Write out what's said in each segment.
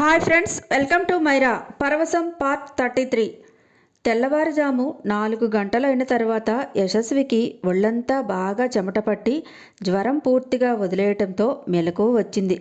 Hi friends welcome to Myra పరవశం part thirty three తెల్లవారుజాము నాలుగు గంటలైన తర్వాత యశస్వికి ఒళ్ళంతా బాగా చెమట పట్టి జ్వరం పూర్తిగా వదిలేయటంతో మెలకు వచ్చింది.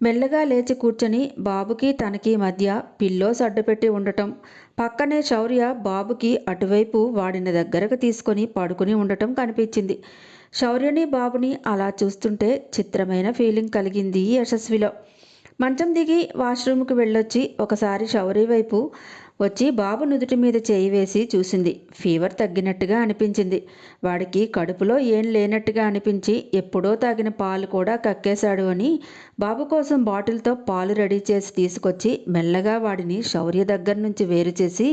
మెల్లగా లేచి కూర్చొని బాబుకి తనకి మధ్య పిల్లోస్ అడ్డుపెట్టి ఉండటం పక్కనే శౌర్య బాబుకి అటువైపు వాడిని దగ్గరకు తీసుకొని పడుకుని ఉండటం కనిపించింది. శౌర్యని బాబుని అలా చూస్తుంటే చిత్రమైన ఫీలింగ్ కలిగింది యశస్విలో. మంచం దిగి వాష్రూమ్కి వెళ్ళొచ్చి ఒకసారి శౌరి వైపు వచ్చి బాబు నుదుటి మీద చేయి వేసి చూసింది. ఫీవర్ తగ్గినట్టుగా అనిపించింది. వాడికి కడుపులో ఏం లేనట్టుగా అనిపించి ఎప్పుడో తాగిన పాలు కూడా కక్కేశాడు అని బాబు కోసం బాటిల్తో పాలు రెడీ చేసి తీసుకొచ్చి మెల్లగా వాడిని శౌర్య దగ్గర నుంచి వేరు చేసి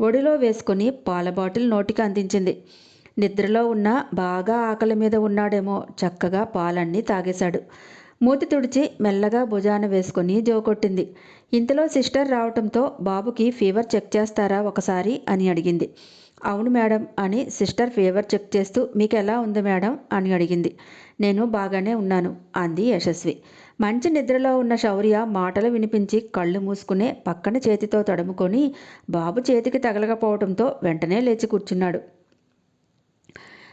ఒడిలో వేసుకొని పాల బాటిల్ నోటికి అందించింది. నిద్రలో ఉన్న బాగా ఆకలి మీద ఉన్నాడేమో చక్కగా పాలన్నీ తాగేశాడు. మూతి తుడిచి మెల్లగా భుజాన వేసుకొని జోకొట్టింది ఇంతలో సిస్టర్ రావటంతో బాబుకి ఫీవర్ చెక్ చేస్తారా ఒకసారి అని అడిగింది. అవును మేడం అని సిస్టర్ ఫీవర్ చెక్ చేస్తూ మీకు ఎలా ఉంది మేడం? అని అడిగింది. నేను బాగానే ఉన్నాను అంది యశస్వి. మంచి నిద్రలో ఉన్న శౌర్య మాటలు వినిపించి కళ్ళు మూసుకునే పక్కన చేతితో తడుముకొని బాబు చేతికి తగలకపోవడంతో వెంటనే లేచి కూర్చున్నాడు.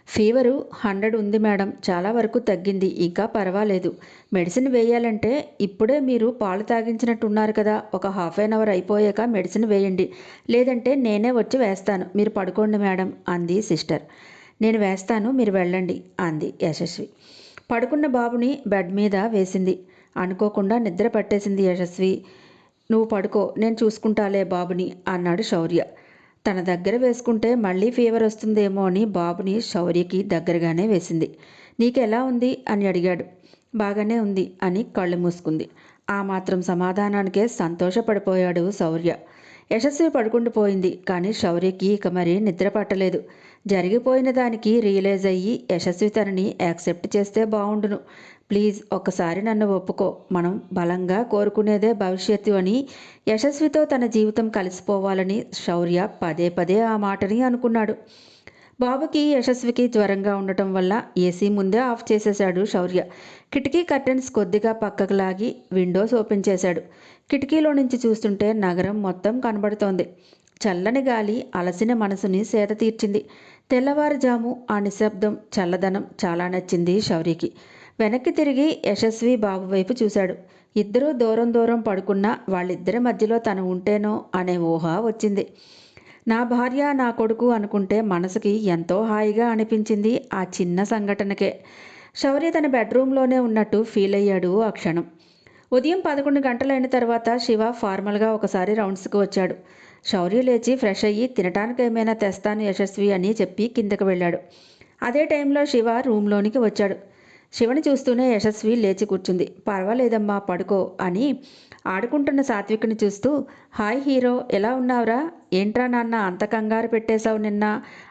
ఫీవరు హండ్రెడ్ ఉంది మేడం. చాలా వరకు తగ్గింది. ఇంకా పర్వాలేదు. మెడిసిన్ వేయాలంటే ఇప్పుడే మీరు పాలు తాగించినట్టున్నారు కదా. ఒక హాఫ్ అన్ అవర్ అయిపోయాక మెడిసిన్ వేయండి. లేదంటే నేనే వచ్చి వేస్తాను. మీరు పడుకోండి మేడం అంది సిస్టర్. నేను వేస్తాను మీరు వెళ్ళండి అంది యశస్వి. పడుకున్న బాబుని బెడ్ మీద వేసింది. అనుకోకుండా నిద్ర పట్టేసింది యశస్వి. నువ్వు పడుకో నేను చూసుకుంటాలే బాబుని అన్నాడు శౌర్య. తన దగ్గర వేసుకుంటే మళ్ళీ ఫీవర్ వస్తుందేమో అని బాబుని శౌర్యకి దగ్గరగానే వేసింది. నీకెలా ఉంది? అని అడిగాడు. బాగానే ఉంది అని కళ్ళు మూసుకుంది. ఆ మాత్రం సమాధానానికే సంతోషపడిపోయాడు శౌర్య. యశస్వి పడుకుండిపోయింది కానీ శౌర్యకి ఇక మరి నిద్ర పట్టలేదు. జరిగిపోయిన దానికి రియలైజ్ అయ్యి యశస్వి తనని యాక్సెప్ట్ చేస్తే బాగుండును ప్లీజ్ ఒక్కసారి నన్ను ఒప్పుకో. మనం బలంగా కోరుకునేదే భవిష్యత్తు అని యశస్వితో తన జీవితం కలిసిపోవాలని శౌర్య పదే పదే ఆ మాటని అనుకున్నాడు. బాబుకి యశస్వికి జ్వరంగా ఉండటం వల్ల ఏసీ ముందే ఆఫ్ చేసేశాడు శౌర్య. కిటికీ కర్టెన్స్ కొద్దిగా పక్కకు లాగి విండోస్ ఓపెన్ చేశాడు. కిటికీలో నుంచి చూస్తుంటే నగరం మొత్తం కనబడుతోంది. చల్లని గాలి అలసిన మనసుని సేద తీర్చింది. తెల్లవారుజాము ఆ నిశ్శబ్దం చల్లదనం చాలా నచ్చింది శౌర్యకి. వెనక్కి తిరిగి యశస్వి బాబు వైపు చూశాడు. ఇద్దరూ దూరం దూరం పడుకున్నా వాళ్ళిద్దరి మధ్యలో తను ఉంటేనో అనే ఊహ వచ్చింది. నా భార్య నా కొడుకు అనుకుంటే మనసుకి ఎంతో హాయిగా అనిపించింది ఆ చిన్న సంఘటనకే. శౌర్య తన బెడ్రూమ్లోనే ఉన్నట్టు ఫీల్ అయ్యాడు ఆ క్షణం. ఉదయం పదకొండు గంటలైన తర్వాత శివ ఫార్మల్గా ఒకసారి రౌండ్స్కి వచ్చాడు. శౌర్య లేచి ఫ్రెష్ అయ్యి తినటానికి ఏమైనా తెస్తాను యశస్వి అని చెప్పి కిందకు వెళ్ళాడు. అదే టైంలో శివ రూమ్లోనికి వచ్చాడు. శివని చూస్తూనే యశస్వి లేచి కూర్చుంది. పర్వాలేదమ్మా పడుకో అని ఆడుకుంటున్న సాత్వికుని చూస్తూ హాయ్ హీరో ఎలా ఉన్నావురా? ఏంట్రా నాన్న అంత కంగారు పెట్టేశావు నిన్న?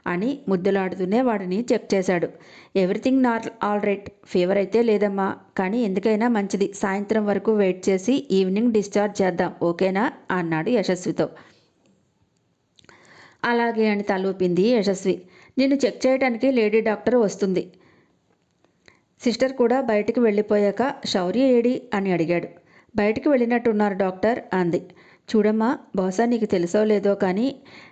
అని ముద్దులాడుతూనే వాడిని చెక్ చేశాడు. ఎవ్రీథింగ్ నార్ ఆల్ రైట్. ఫీవర్ అయితే లేదమ్మా కానీ ఎందుకైనా మంచిది. సాయంత్రం వరకు వెయిట్ చేసి ఈవినింగ్ డిశ్చార్జ్ చేద్దాం ఓకేనా? అన్నాడు యశస్వితో. అలాగే అని తలూపింది యశస్వి. నిన్ను చెక్ చేయడానికి లేడీ డాక్టర్ వస్తుంది. సిస్టర్ కూడా బయటికి వెళ్ళిపోయాక శౌర్య ఏడి? అని అడిగాడు. బయటికి వెళ్ళినట్టున్నారు డాక్టర్ అంది. చూడమ్మా బహుశా నీకు తెలుసో లేదో కానీ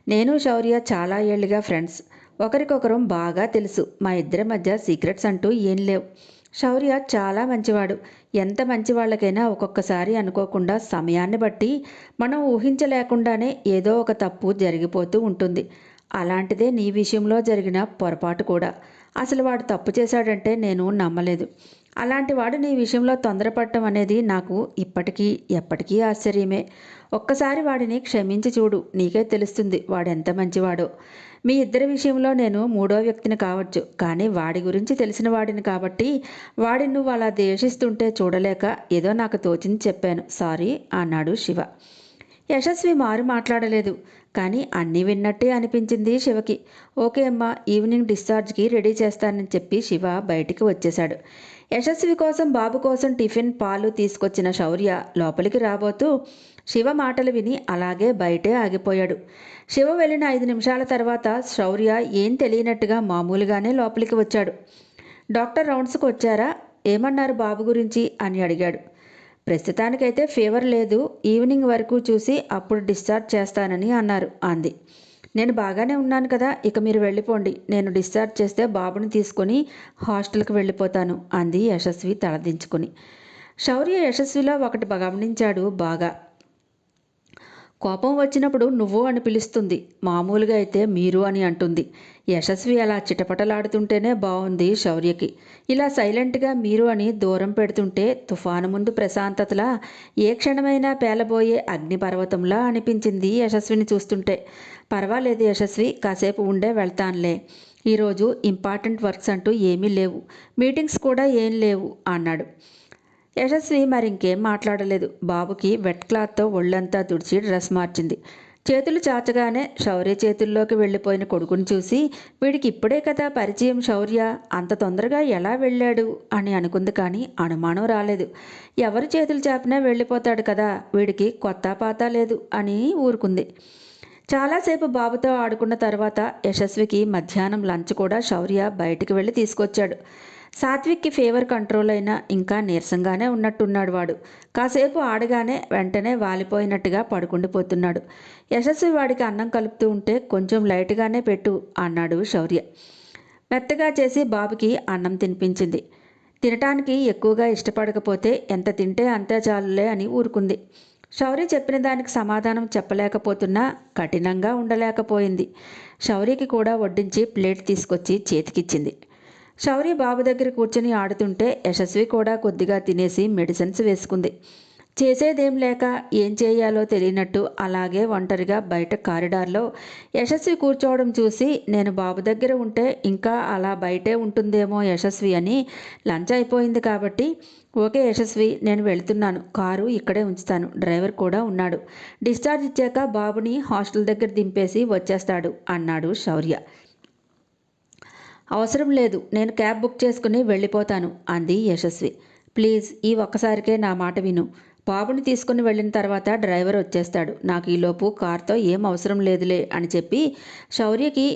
నేను శౌర్య చాలా ఏళ్ళుగా ఫ్రెండ్స్. ఒకరికొకరం బాగా తెలుసు. మా ఇద్దరి మధ్య సీక్రెట్స్ అంటూ ఏం లేవు. శౌర్య చాలా మంచివాడు. ఎంత మంచి వాళ్ళకైనా ఒక్కొక్కసారి అనుకోకుండా సమయాన్ని బట్టి మనం ఊహించలేకుండానే ఏదో ఒక తప్పు జరిగిపోతూ ఉంటుంది. అలాంటిదే నీ విషయంలో జరిగిన పొరపాటు కూడా. అసలు వాడు తప్పు చేశాడంటే నేను నమ్మలేదు. అలాంటి వాడు నీ విషయంలో తొందరపడటం అనేది నాకు ఇప్పటికీ ఎప్పటికీ ఆశ్చర్యమే. ఒక్కసారి వాడిని క్షమించి చూడు నీకే తెలుస్తుంది వాడెంత మంచివాడో. మీ ఇద్దరి విషయంలో నేను మూడో వ్యక్తిని కావచ్చు కానీ వాడి గురించి తెలిసిన వాడిని కాబట్టి వాడిని నువ్వు అలా ద్వేషిస్తుంటే చూడలేక ఏదో నాకు తోచింది చెప్పాను. సారీ అన్నాడు శివ. యశస్వి మారు మాట్లాడలేదు. కానీ అన్నీ విన్నట్టే అనిపించింది శివకి. ఓకే అమ్మా ఈవినింగ్ డిశ్చార్జ్కి రెడీ చేస్తానని చెప్పి శివ బయటికి వచ్చేశాడు. యశస్వి కోసం బాబు కోసం టిఫిన్ పాలు తీసుకొచ్చిన శౌర్య లోపలికి రాబోతూ శివ మాటలు విని అలాగే బయటే ఆగిపోయాడు. శివ వెళ్ళిన ఐదు నిమిషాల తర్వాత శౌర్య ఏం తెలియనట్టుగా మామూలుగానే లోపలికి వచ్చాడు. డాక్టర్ రౌండ్స్కి వచ్చారా? ఏమన్నారు బాబు గురించి? అని అడిగాడు. ప్రస్తుతానికైతే ఫీవర్ లేదు ఈవినింగ్ వరకు చూసి అప్పుడు డిశ్చార్జ్ చేస్తానని అన్నారు అంది. నేను బాగానే ఉన్నాను కదా ఇక మీరు వెళ్ళిపోండి. నేను డిశ్చార్జ్ చేస్తే బాబుని తీసుకొని హాస్టల్కి వెళ్ళిపోతాను అంది యశస్వి తలదించుకుని. శౌర్య యశస్విలో ఒకటి గమనించాడు బాగా. కోపం వచ్చినప్పుడు నువ్వు అని పిలుస్తుంది. మామూలుగా అయితే మీరు అని అంటుంది. యశస్వి అలా చిటపటలాడుతుంటేనే బాగుంది శౌర్యకి. ఇలా సైలెంట్గా మీరు అని దూరం పెడుతుంటే తుఫాను ముందు ప్రశాంతతలా ఏ క్షణమైనా పేలబోయే అగ్నిపర్వతంలా అనిపించింది యశస్విని చూస్తుంటే. పర్వాలేదు యశస్వి కాసేపు ఉండే వెళ్తానులే. ఈరోజు ఇంపార్టెంట్ వర్క్స్ అంటూ ఏమీ లేవు. మీటింగ్స్ కూడా ఏం లేవు అన్నాడు. యశస్వి మరింకేం మాట్లాడలేదు. బాబుకి వెట్ క్లాత్తో ఒళ్ళంతా తుడిచి డ్రెస్ మార్చింది. చేతులు చాచగానే శౌర్య చేతుల్లోకి వెళ్ళిపోయిన కొడుకుని చూసి వీడికి ఇప్పుడే కదా పరిచయం శౌర్య. అంత తొందరగా ఎలా వెళ్ళాడు? అని అనుకుంది కానీ అనుమానం రాలేదు. ఎవరి చేతులు చాపినా వెళ్ళిపోతాడు కదా. వీడికి కొత్త పాత లేదు అని ఊరుకుంది. చాలాసేపు బాబుతో ఆడుకున్న తర్వాత యశస్వికి మధ్యాహ్నం లంచ్ కూడా శౌర్య బయటికి వెళ్ళి తీసుకొచ్చాడు. సాత్విక్కి ఫీవర్ కంట్రోల్ అయినా ఇంకా నీరసంగానే ఉన్నట్టున్నాడు వాడు. కాసేపు ఆడగానే వెంటనే వాలిపోయినట్టుగా పడుకుండిపోతున్నాడు యశస్వి వాడికి అన్నం కలుపుతూ ఉంటే కొంచెం లైట్గానే పెట్టు అన్నాడు శౌర్య. మెత్తగా చేసి బాబుకి అన్నం తినిపించింది. తినటానికి ఎక్కువగా ఇష్టపడకపోతే ఎంత తింటే అంతే చాలులే అని ఊరుకుంది. శౌర్య చెప్పిన దానికి సమాధానం చెప్పలేకపోతున్నా కఠినంగా ఉండలేకపోయింది. శౌర్యకి కూడా వడ్డించి ప్లేట్ తీసుకొచ్చి చేతికిచ్చింది. శౌర్య బాబు దగ్గర కూర్చొని ఆడుతుంటే యశస్వి కూడా కొద్దిగా తినేసి మెడిసిన్స్ వేసుకుంది. చేసేదేం లేక ఏం చేయాలో తెలియనట్టు అలాగే ఒంటరిగా బయట కారిడార్లో యశస్వి కూర్చోవడం చూసి నేను బాబు దగ్గర ఉంటే ఇంకా అలా బయటే ఉంటుందేమో యశస్వి అని లంచ్ అయిపోయింది కాబట్టి ఓకే యశస్వి నేను వెళ్తున్నాను. కారు ఇక్కడే ఉంచుతాను. డ్రైవర్ కూడా ఉన్నాడు. డిశ్చార్జ్ ఇచ్చాక బాబుని హాస్టల్ దగ్గర దింపేసి వచ్చేస్తాడు అన్నాడు శౌర్య. అవసరం లేదు నేను క్యాబ్ బుక్ చేసుకుని వెళ్ళిపోతాను అంది యశస్వి. ప్లీజ్ ఈ ఒక్కసారికే నా మాట విను. బాబుని తీసుకుని వెళ్ళిన తర్వాత డ్రైవర్ వచ్చేస్తాడు. నాకు ఈలోపు కార్తో ఏం అవసరం లేదులే అని చెప్పి శౌర్యకి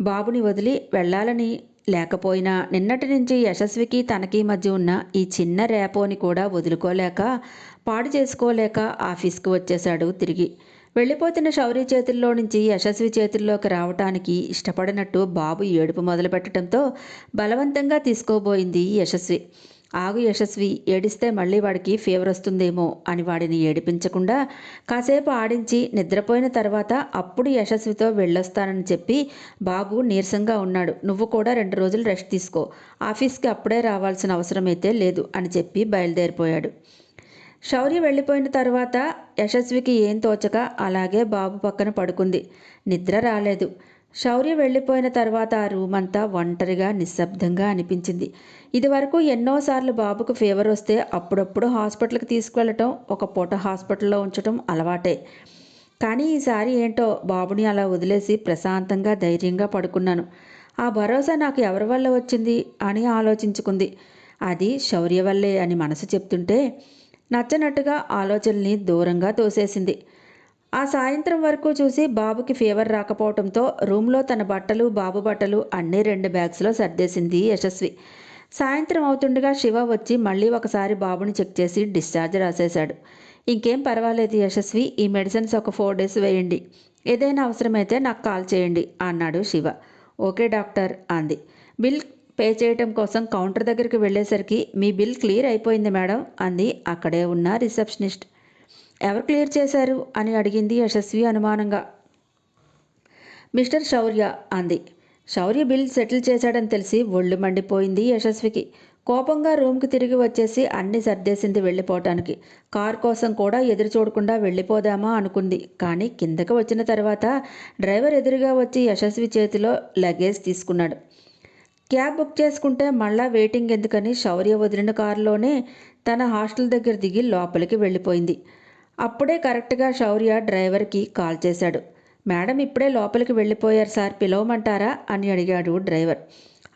బాబుని వదిలి వెళ్ళాలని లేకపోయినా నిన్నటి నుంచి యశస్వికి తనకి మధ్య ఉన్న ఈ చిన్న రేపోని కూడా వదులుకోలేక పాడు చేసుకోలేక ఆఫీస్కి వచ్చేశాడు తిరిగి. వెళ్ళిపోతున్న శౌర్య చేతుల్లో నుంచి యశస్వి చేతుల్లోకి రావటానికి ఇష్టపడినట్టు బాబు ఏడుపు మొదలుపెట్టడంతో బలవంతంగా తీసుకోబోయింది యశస్వి. ఆగు యశస్వి ఏడిస్తే మళ్ళీ వాడికి ఫీవర్ వస్తుందేమో అని వాడిని ఏడిపించకుండా కాసేపు ఆడించి నిద్రపోయిన తర్వాత అప్పుడు యశస్వితో వెళ్ళొస్తానని చెప్పి బాబు నీరసంగా ఉన్నాడు. నువ్వు కూడా రెండు రోజులు రెస్ట్ తీసుకో. ఆఫీస్కి అప్పుడే రావాల్సిన అవసరమైతే లేదు అని చెప్పి బయలుదేరిపోయాడు. శౌర్య వెళ్ళిపోయిన తర్వాత యశస్వికి ఏం తోచక అలాగే బాబు పక్కన పడుకుంది. నిద్ర రాలేదు. శౌర్య వెళ్ళిపోయిన తర్వాత ఆ రూమ్ అంతా ఒంటరిగా నిశ్శబ్దంగా అనిపించింది. ఇదివరకు ఎన్నోసార్లు బాబుకు ఫీవర్ వస్తే అప్పుడప్పుడు హాస్పిటల్కి తీసుకువెళ్ళటం ఒక పూట హాస్పిటల్లో ఉంచటం అలవాటే. కానీ ఈసారి ఏంటో బాబుని అలా వదిలేసి ప్రశాంతంగా ధైర్యంగా పడుకున్నాను. ఆ భరోసా నాకు ఎవరి వల్ల వచ్చింది అని ఆలోచించుకుంది. అది శౌర్య వల్లే అని మనసు చెప్తుంటే నచ్చనట్టుగా ఆలోచనల్ని దూరంగా తోసేసింది. ఆ సాయంత్రం వరకు చూసి బాబుకి ఫీవర్ రాకపోవడంతో రూమ్లో తన బట్టలు బాబు బట్టలు అన్నీ రెండు బ్యాగ్స్లో సర్దేసింది యశస్వి. సాయంత్రం అవుతుండగా శివ వచ్చి మళ్ళీ ఒకసారి బాబుని చెక్ చేసి డిశ్చార్జ్ రాసేశాడు. ఇంకేం పర్వాలేదు యశస్వి ఈ మెడిసిన్స్ ఒక ఫోర్ డేస్ వేయండి. ఏదైనా అవసరమైతే నాకు కాల్ చేయండి అన్నాడు శివ. ఓకే డాక్టర్ అంది. బిల్ పే చేయటం కోసం కౌంటర్ దగ్గరికి వెళ్ళేసరికి మీ బిల్ క్లియర్ అయిపోయింది మేడం అంది అక్కడే ఉన్న రిసెప్షనిస్ట్. ఎవరు క్లియర్ చేశారు అని అడిగింది యశస్వి అనుమానంగా. మిస్టర్ శౌర్య అంది. శౌర్య బిల్ సెటిల్ చేశాడని తెలిసి ఒళ్ళు మండిపోయింది యశస్వికి. కోపంగా రూమ్కి తిరిగి వచ్చేసి అన్ని సర్దేసింది వెళ్ళిపోవటానికి. కార్ కోసం కూడా ఎదురు చూడకుండా వెళ్ళిపోదామా అనుకుంది. కానీ కిందకి వచ్చిన తర్వాత డ్రైవర్ ఎదురుగా వచ్చి యశస్వి చేతిలో లగేజ్ తీసుకున్నాడు. క్యాబ్ బుక్ చేసుకుంటే మళ్ళా వెయిటింగ్ ఎందుకని శౌర్య వదిలిన కారులోనే తన హాస్టల్ దగ్గర దిగి లోపలికి వెళ్ళిపోయింది. అప్పుడే కరెక్ట్గా శౌర్య డ్రైవర్కి కాల్ చేశాడు. మేడం ఇప్పుడే లోపలికి వెళ్ళిపోయారు సార్ పిలవమంటారా? అని అడిగాడు డ్రైవర్.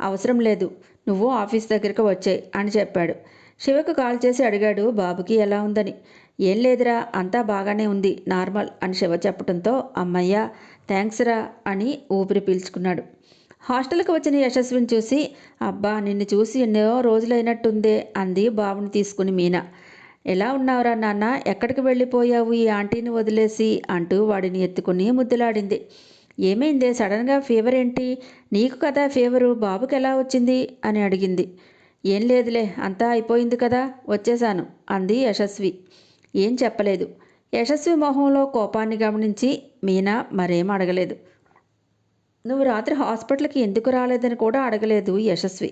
అవసరం లేదు నువ్వు ఆఫీస్ దగ్గరికి వచ్చాయి అని చెప్పాడు. శివకు కాల్ చేసి అడిగాడు బాబుకి ఎలా ఉందని? ఏం లేదురా అంతా బాగానే ఉంది నార్మల్ అని శివ చెప్పడంతో అమ్మయ్యా థ్యాంక్స్ రా అని ఊపిరి పీల్చుకున్నాడు. హాస్టల్కి వచ్చిన యశస్విని చూసి అబ్బా నిన్ను చూసి ఎన్నో రోజులైనట్టుందే అంది బాబుని తీసుకుని మీనా. ఎలా ఉన్నావురా నాన్న? ఎక్కడికి వెళ్ళిపోయావు? ఈ ఆంటీని వదిలేసి? అంటూ వాడిని ఎత్తుకుని ముద్దులాడింది. ఏమైందే? సడన్గా ఫీవర్ ఏంటి? నీకు కదా ఫీవరు? బాబుకి ఎలా వచ్చింది? అని అడిగింది. ఏం లేదులే అంతా అయిపోయింది కదా వచ్చేశాను అంది యశస్వి. ఏం చెప్పలేదు. యశస్వి మొహంలో కోపాన్ని గమనించి మీనా మరేం అడగలేదు. నువ్వు రాత్రి హాస్పిటల్కి ఎందుకు రాలేదని కూడా అడగలేదు యశస్వి.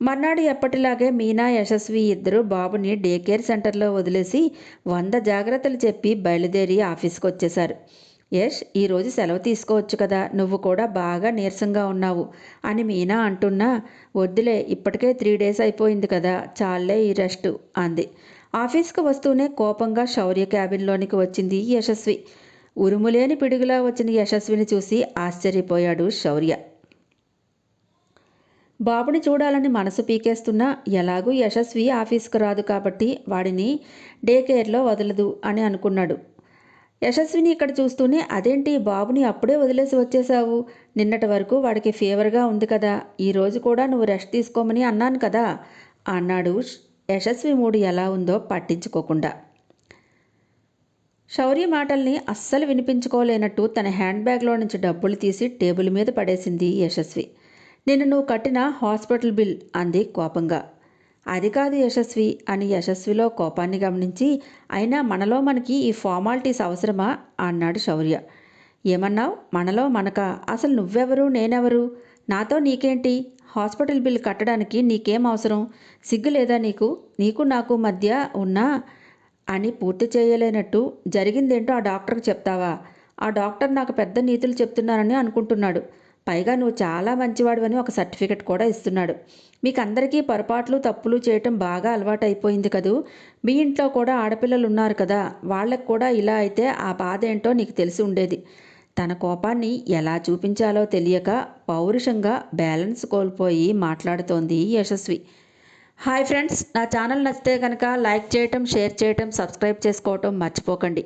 మర్నాడు ఎప్పటిలాగే మీనా యశస్వి ఇద్దరు బాబుని డే కేర్ సెంటర్లో వదిలేసి వంద జాగ్రత్తలు చెప్పి బయలుదేరి ఆఫీస్కి వచ్చేశారు. యష్ ఈరోజు సెలవు తీసుకోవచ్చు కదా నువ్వు కూడా బాగా నీరసంగా ఉన్నావు అని మీనా అంటున్నా. వద్దులే ఇప్పటికే త్రీ డేస్ అయిపోయింది కదా చాలే ఈ రెస్ట్ అంది. ఆఫీస్కి వస్తూనే కోపంగా శౌర్య క్యాబిన్లోనికి వచ్చింది యశస్వి. ఉరుములేని పిడుగులా వచ్చిన యశస్విని చూసి ఆశ్చర్యపోయాడు శౌర్య. బాబుని చూడాలని మనసు పీకేస్తున్నా ఎలాగూ యశస్వి ఆఫీస్కు రాదు కాబట్టి వాడిని డే కేర్లో వదలదు అని అనుకున్నాడు. యశస్విని ఇక్కడ చూస్తూనే అదేంటి బాబుని అప్పుడే వదిలేసి వచ్చేసావు నిన్నటి వరకు వాడికి ఫీవర్గా ఉంది కదా. ఈరోజు కూడా నువ్వు రెస్ట్ తీసుకోమని అన్నాను కదా? అన్నాడు యశస్వి మూడు ఎలా ఉందో పట్టించుకోకుండా. శౌర్య మాటల్ని అస్సలు వినిపించుకోలేనట్టు తన హ్యాండ్ బ్యాగ్లో నుంచి డబ్బులు తీసి టేబుల్ మీద పడేసింది యశస్వి. నిన్ను నువ్వు కట్టిన హాస్పిటల్ బిల్ అంది కోపంగా. అది కాదు యశస్వి అని యశస్విలో కోపాన్ని గమనించి అయినా మనలో మనకి ఈ ఫార్మాలిటీస్ అవసరమా? అన్నాడు శౌర్య. ఏమన్నావు? మనలో మనక. అసలు నువ్వెవరు? నేనెవరు? నాతో నీకేంటి? హాస్పిటల్ బిల్ కట్టడానికి నీకేం అవసరం? సిగ్గు లేదా నీకు? నీకు నాకు మధ్య ఉన్నా అని పూర్తి చేయలేనట్టు జరిగిందేంటో ఆ డాక్టర్కి చెప్తావా? ఆ డాక్టర్ నాకు పెద్ద నీతులు చెప్తున్నానని అనుకుంటున్నాడు. పైగా నువ్వు చాలా మంచివాడు ఒక సర్టిఫికెట్ కూడా ఇస్తున్నాడు. మీకు అందరికీ పొరపాట్లు తప్పులు చేయటం బాగా అలవాటు అయిపోయింది కదూ? మీ ఇంట్లో కూడా ఆడపిల్లలు ఉన్నారు కదా వాళ్ళకు కూడా ఇలా అయితే ఆ బాధ ఏంటో నీకు తెలిసి ఉండేది. తన కోపాన్ని ఎలా చూపించాలో తెలియక పౌరుషంగా బ్యాలెన్స్ కోల్పోయి మాట్లాడుతోంది యశస్వి. హాయ్ ఫ్రెండ్స్ నా ఛానల్ నచ్చితే కనుక లైక్ చేయటం షేర్ చేయటం సబ్స్క్రైబ్ చేసుకోవటం మర్చిపోకండి.